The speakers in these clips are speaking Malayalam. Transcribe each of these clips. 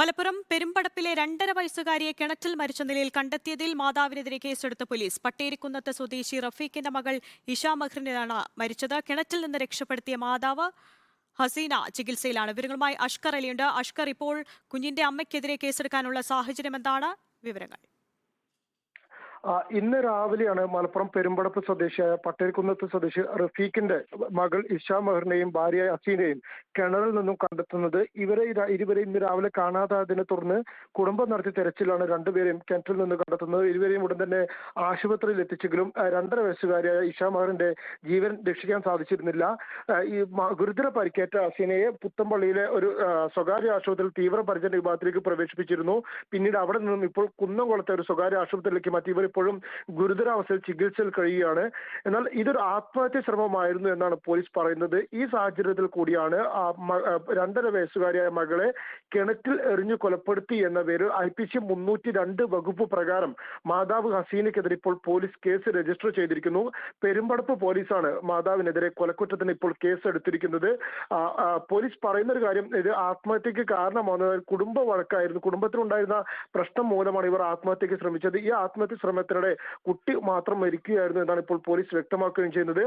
മലപ്പുറം പെരുമ്പടപ്പിലെ രണ്ടര വയസ്സുകാരിയെ കിണറ്റിൽ മരിച്ച നിലയിൽ കണ്ടെത്തിയതിൽ മാതാവിനെതിരെ കേസെടുത്ത പോലീസ്. പട്ടേരിക്കുന്നത്ത് സ്വദേശി റഫീഖിന്റെ മകൾ ഇഷ മഹ്റിനാണ് മരിച്ചത്. കിണറ്റിൽ നിന്ന് രക്ഷപ്പെടുത്തിയ മാതാവ് ഹസീന ചികിത്സയിലാണ്. വിവരങ്ങളുമായി അഷ്കർ അലിയുണ്ട്. അഷ്കർ ഇപ്പോൾ കുഞ്ഞിന്റെ അമ്മയ്ക്കെതിരെ കേസെടുക്കാനുള്ള സാഹചര്യം എന്താണ് വിവരങ്ങൾ. ഇന്ന് രാവിലെയാണ് മലപ്പുറം പെരുമ്പടപ്പ് സ്വദേശിയായ പട്ടേൽക്കുന്നത്ത് സ്വദേശി റഫീഖിന്റെ മകൾ ഇഷ മെഹറിനെയും ഭാര്യ അസീനെയും കിണറിൽ നിന്നും കണ്ടെത്തുന്നത്. ഇവരെ ഇരുവരെ ഇന്ന് രാവിലെ കാണാതായതിനെ തുടർന്ന് കുടുംബം നടത്തിയ തെരച്ചിലാണ് രണ്ടുപേരെയും കിണറ്റിൽ നിന്ന് കണ്ടെത്തുന്നത്. ഇരുവരെയും ഉടൻ തന്നെ ആശുപത്രിയിൽ എത്തിച്ചെങ്കിലും രണ്ടര വയസ്സുകാരിയായ ഇഷ മെഹറിന്റെ ജീവൻ രക്ഷിക്കാൻ സാധിച്ചിരുന്നില്ല. ഈ ഗുരുതര പരിക്കേറ്റ അസീനയെ പുത്തമ്പള്ളിയിലെ ഒരു സ്വകാര്യ ആശുപത്രിയിൽ തീവ്രപരിചരണ വിഭാഗത്തിലേക്ക് പ്രവേശിപ്പിച്ചിരുന്നു. പിന്നീട് അവിടെ നിന്നും ഇപ്പോൾ കുന്നംകുളത്തെ ഒരു സ്വകാര്യ ആശുപത്രിയിലേക്ക് മാറ്റി. ഇവർ ഇപ്പോഴും ഗുരുതരാവസ്ഥയിൽ ചികിത്സയിൽ കഴിയുകയാണ്. എന്നാൽ ഇതൊരു ആത്മഹത്യ ശ്രമമായിരുന്നു എന്നാണ് പോലീസ് പറയുന്നത്. ഈ സാഹചര്യത്തിൽ കൂടിയാണ് രണ്ടര വയസ്സുകാരിയായ മകളെ കിണറ്റിൽ എറിഞ്ഞു കൊലപ്പെടുത്തി എന്ന പേരിൽ ഐ പി സി മുന്നൂറ്റി രണ്ട് വകുപ്പ് പ്രകാരം മാതാവ് ഹസീനക്കെതിരെ ഇപ്പോൾ പോലീസ് കേസ് രജിസ്റ്റർ ചെയ്തിരിക്കുന്നു. പെരുമ്പടപ്പ് പോലീസാണ് മാതാവിനെതിരെ കൊലക്കുറ്റത്തിന് ഇപ്പോൾ കേസ് എടുത്തിരിക്കുന്നത്. പോലീസ് പറയുന്ന ഒരു കാര്യം ഇത് ആത്മഹത്യക്ക് കാരണമാകുന്നത് കുടുംബ വഴക്കായിരുന്നു. കുടുംബത്തിലുണ്ടായിരുന്ന പ്രശ്നം മൂലമാണ് ഇവർ ആത്മഹത്യക്ക് ശ്രമിച്ചത്. ഈ ആത്മഹത്യ ശ്രമത്തിനിടെ കുട്ടി മാത്രം മരിക്കുകയായിരുന്നു എന്നാണ് ഇപ്പോൾ പോലീസ് വ്യക്തമാക്കുകയും ചെയ്യുന്നത്.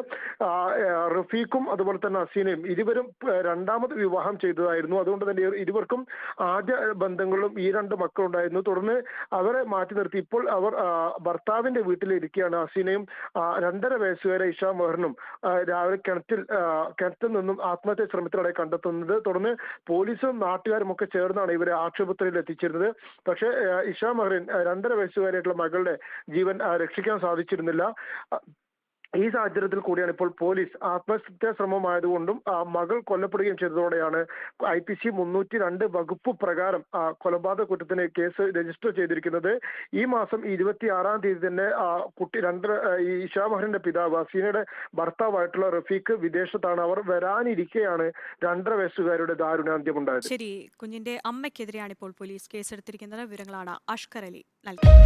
റഫീഖും അതുപോലെ തന്നെ അസീനയും ഇരുവരും രണ്ടാമത് വിവാഹം ചെയ്തതായിരുന്നു. അതുകൊണ്ട് തന്നെ ഇരുവർക്കും ആദ്യ ബന്ധങ്ങളിലും ഈ രണ്ട് മക്കളുണ്ടായിരുന്നു. തുടർന്ന് അവരെ മാറ്റി നിർത്തി. ഇപ്പോൾ അവർ ഭർത്താവിന്റെ വീട്ടിലിരിക്കുകയാണ് അസീനയും രണ്ടര വയസ്സുകാരെ ഇഷ മെഹറിനും രാവിലെ കിണറ്റിൽ കിണറ്റിൽ നിന്നും ആത്മഹത്യ ശ്രമത്തിലൂടെ കണ്ടെത്തുന്നത്. തുടർന്ന് പോലീസും നാട്ടുകാരും ഒക്കെ ചേർന്നാണ് ഇവരെ ആശുപത്രിയിൽ എത്തിച്ചിരുന്നത്. പക്ഷേ ഇഷ മെഹറിൻ രണ്ടര വയസ്സുകാരായിട്ടുള്ള മകളുടെ ജീവൻ രക്ഷിക്കാൻ സാധിച്ചിരുന്നില്ല. ഈ സാഹചര്യത്തിൽ കൂടിയാണ് ഇപ്പോൾ പോലീസ് ആത്മഹത്യ ശ്രമമായതുകൊണ്ടും മകൾ കൊല്ലപ്പെടുകയും ചെയ്തതോടെയാണ് ഐ പി സി മുന്നൂറ്റി രണ്ട് വകുപ്പ് പ്രകാരം കൊലപാതക കുറ്റത്തിന് കേസ് രജിസ്റ്റർ ചെയ്തിരിക്കുന്നത്. ഈ മാസം ഇരുപത്തി ആറാം തീയതി തന്നെ കുട്ടി രണ്ട് ഈ ഇഷാ മഹറിന്റെ പിതാവ് അസീനയുടെ ഭർത്താവായിട്ടുള്ള റഫീഖ് വിദേശത്താണ്. അവർ വരാനിരിക്കെയാണ് രണ്ടര വയസ്സുകാരുടെ ദാരുണാന്ത്യമുണ്ടായത്. ശരി കുഞ്ഞിന്റെ അമ്മയ്ക്കെതിരെയാണ് ഇപ്പോൾ പോലീസ് കേസെടുത്തിരിക്കുന്നത്. വിവരങ്ങളാണ് അഷ്കർ അലി നൽകിയത്.